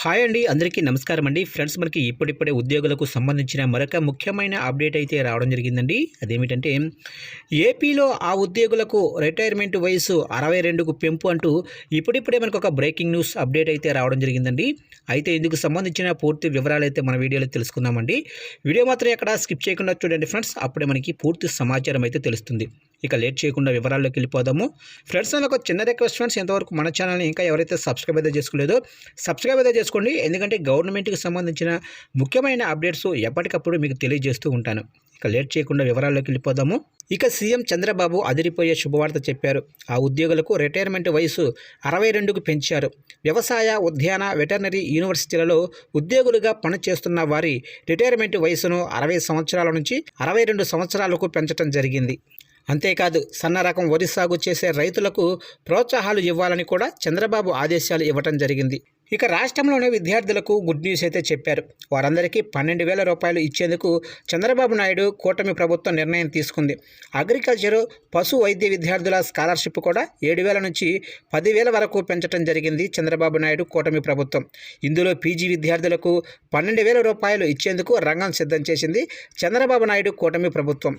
Hi అండి అందరికీ నమస్కారం అండి. ఫ్రెండ్స్ మనకి ఇప్పుడిప్పుడే ఉద్యోగులకు సంబంధించిన మరొక ముఖ్యమైన అప్డేట్ అయితే రావడం జరిగిందండి. అదేమిటంటే ఏపీలో ఆ ఉద్యోగులకు రిటైర్మెంట్ వయసు అరవై రెండుకు పెంపు అంటూ ఇప్పుడిప్పుడే మనకు ఒక బ్రేకింగ్ న్యూస్ అప్డేట్ అయితే రావడం జరిగిందండి. అయితే ఇందుకు సంబంధించిన పూర్తి వివరాలు అయితే మన వీడియోలో తెలుసుకుందామండి. వీడియో మాత్రం ఎక్కడ స్కిప్ చేయకుండా చూడండి ఫ్రెండ్స్. అప్పుడే మనకి పూర్తి సమాచారం అయితే తెలుస్తుంది. ఇక లేట్ చేయకుండా వివరాల్లోకి వెళ్ళిపోదాము. ఫ్రెండ్స్ నాకు ఒక చిన్న రిక్వెస్ట్ ఫ్రెండ్స్. ఎంతవరకు మన ఛానల్ని ఇంకా ఎవరైతే సబ్స్క్రైబ్ అయితే చేసుకోలేదో సబ్స్క్రైబ్ అయితే చేసుకోండి. ఎందుకంటే గవర్నమెంట్కి సంబంధించిన ముఖ్యమైన అప్డేట్స్ ఎప్పటికప్పుడు మీకు తెలియజేస్తూ ఉంటాను. ఇక లేట్ చేయకుండా వివరాల్లోకి వెళ్ళిపోదాము. ఇక సీఎం చంద్రబాబు అదిరిపోయే శుభవార్త చెప్పారు. ఆ ఉద్యోగులకు రిటైర్మెంట్ వయసు అరవై రెండుకు పెంచారు. వ్యవసాయ ఉద్యాన వెటర్నరీ యూనివర్సిటీలలో ఉద్యోగులుగా పనిచేస్తున్న వారి రిటైర్మెంట్ వయసును అరవై సంవత్సరాల నుంచి అరవై రెండు సంవత్సరాలకు పెంచడం జరిగింది. అంతేకాదు సన్న రకం వరి సాగు చేసే రైతులకు ప్రోత్సాహాలు ఇవ్వాలని కూడా చంద్రబాబు ఆదేశాలు ఇవ్వటం జరిగింది. ఇక రాష్ట్రంలోనే విద్యార్థులకు గుడ్ న్యూస్ అయితే చెప్పారు. వారందరికీ పన్నెండు వేల రూపాయలు ఇచ్చేందుకు చంద్రబాబు నాయుడు కూటమి ప్రభుత్వం నిర్ణయం తీసుకుంది. అగ్రికల్చర్ పశు వైద్య విద్యార్థుల స్కాలర్షిప్ కూడా ఏడు వేల నుంచి పదివేల వరకు పెంచడం జరిగింది చంద్రబాబు నాయుడు కూటమి ప్రభుత్వం. ఇందులో పీజీ విద్యార్థులకు పన్నెండు వేల రూపాయలు ఇచ్చేందుకు రంగం సిద్ధం చేసింది చంద్రబాబు నాయుడు కూటమి ప్రభుత్వం.